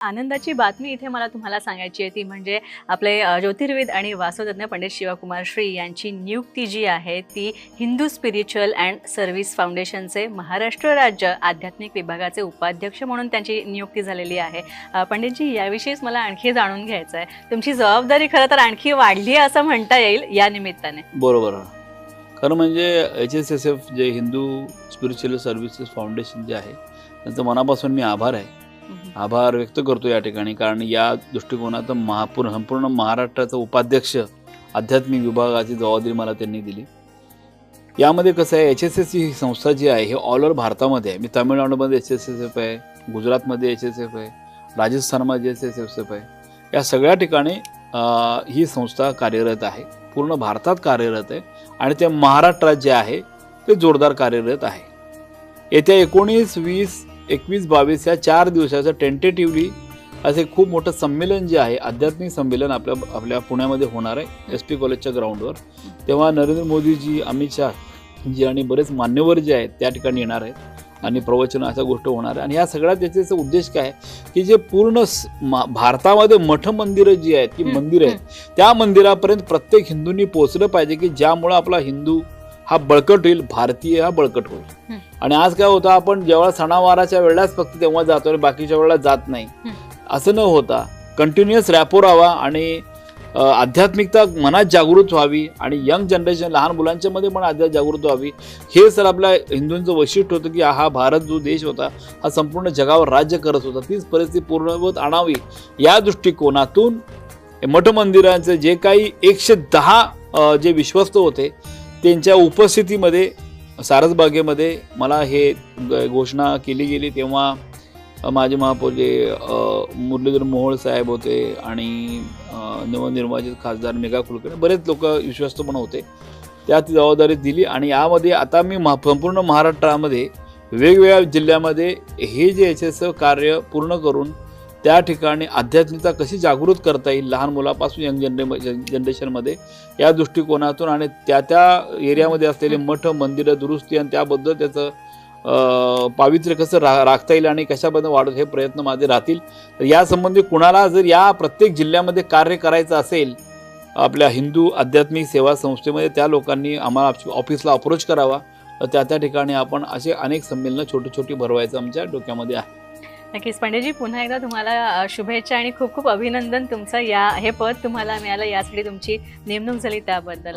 आनंदाची बातमी इथे मला तुम्हाला सांगायची आहे ती म्हणजे आपले ज्योतिर्विद आणि वास्तुतज्ञ पंडित शिवकुमार श्री यांची नियुक्ती जी आहे ती हिंदू स्पिरिच्युअल अँड सर्व्हिस फाउंडेशनचे महाराष्ट्र राज्य आध्यात्मिक विभागाचे उपाध्यक्ष म्हणून त्यांची नियुक्ती झालेली आहे. पंडितजी याविषयीच मला आणखी जाणून घ्यायचं आहे. तुमची जबाबदारी खरं तर आणखी वाढली आहे असं म्हणता येईल या निमित्ताने. बरोबर खरं म्हणजे एच एस एस एफ जे हिंदू स्पिरिच्युअल सर्व्हिसेस फाउंडेशन जे आहे त्यांचं मनापासून मी आभार आहे. आभार व्यक्त करतो या ठिकाणी कारण या दृष्टिकोनातून महापूर संपूर्ण महाराष्ट्राचं उपाध्यक्ष आध्यात्मिक विभागाची जबाबदारी मला त्यांनी दिली. यामध्ये कसं आहे एच एस एस ही संस्था जी आहे हे ऑल ओव्हर भारतामध्ये आहे. मी तामिळनाडूमध्ये एच एस एस एफ आहे गुजरातमध्ये एच एस एफ आहे राजस्थानमध्ये एच एस एस एफ आहे. या सगळ्या ठिकाणी ही संस्था कार्यरत आहे. पूर्ण भारतात कार्यरत आहे. आणि ते महाराष्ट्रात जे आहे ते जोरदार कार्यरत आहे. येत्या एकोणीस वीस एकवीस बावीस या चार दिवसाचं टेंटेटिव्हली असे खूप मोठं संमेलन जे आहे आध्यात्मिक संमेलन आपल्या आपल्या पुण्यामध्ये होणार आहे एस पी कॉलेजच्या ग्राउंडवर तेव्हा नरेंद्र मोदीजी अमित शाह जी आणि बरेच मान्यवर जे आहेत त्या ठिकाणी येणार आहेत आणि प्रवचन अशा गोष्ट होणार आहे. आणि ह्या सगळ्या त्याचे उद्देश काय आहे की जे पूर्ण भारतामध्ये मठ मंदिरं जी आहेत की हम्म, मंदिरं आहेत त्या मंदिरापर्यंत प्रत्येक हिंदूंनी पोहोचलं पाहिजे की ज्यामुळं आपला हिंदू हा बळकट होईल भारतीय हा बळकट होईल. आणि आज काय होतं आपण जेव्हा सणावाराच्या वेळेलाच फक्त तेव्हा जातो आणि बाकीच्या वेळेला जात नाही. असं न होता कंटिन्युअस रॅपो राहावा आणि आध्यात्मिकता मनात जागृत व्हावी आणि यंग जनरेशन लहान मुलांच्या मध्ये पण आध्यात्म जागृत व्हावी. हे सर आपल्या हिंदूंचं वैशिष्ट्य होतं की हा भारत जो देश होता हा संपूर्ण जगावर राज्य करत होता. तीच परिस्थिती पूर्णवत आणावी. या दृष्टिकोनातून मठ मंदिरांचे जे काही एकशे दहा जे विश्वस्त होते त्यांच्या उपस्थितीमध्ये सारसबागेमध्ये मला हे घोषणा केली गेली तेव्हा माझे महापौर जे मुरलीधर मोहोळ साहेब होते आणि नवनिर्वाचित खासदार मेघा कुलकर्णी बरेच लोक विश्वस्त पण होते. त्यात ती जबाबदारी दिली आणि यामध्ये आता मी महा संपूर्ण महाराष्ट्रामध्ये वेगवेगळ्या जिल्ह्यामध्ये हे जे एच एस कार्य पूर्ण करून त्या ठिकाणी आध्यात्मिकता कशी जागृत करता येईल लहान मुलापासून यंग जनरे जनरेशनमध्ये या दृष्टिकोनातून आणि त्या त्या एरियामध्ये असलेले मठ मंदिरं दुरुस्ती आणि त्याबद्दल त्याचं पावित्र्य कसं रा राखता येईल आणि कशाबद्दल वाढत हे प्रयत्न माझे राहतील. तर यासंबंधी कुणाला जर या प्रत्येक जिल्ह्यामध्ये कार्य करायचं असेल आपल्या हिंदू आध्यात्मिक सेवा संस्थेमध्ये त्या लोकांनी आम्हाला ऑफिसला अप्रोच करावा. तर त्या त्या ठिकाणी आपण असे अनेक संमेलनं छोटी छोटी भरवायचं आमच्या डोक्यामध्ये आहे. नक्कीच. पंडितजी पुन्हा एकदा तुम्हाला शुभेच्छा आणि खूप खूप अभिनंदन तुमचं या हे पद तुम्हाला मिळालं यासाठी तुमची नेमणूक झाली त्याबद्दल.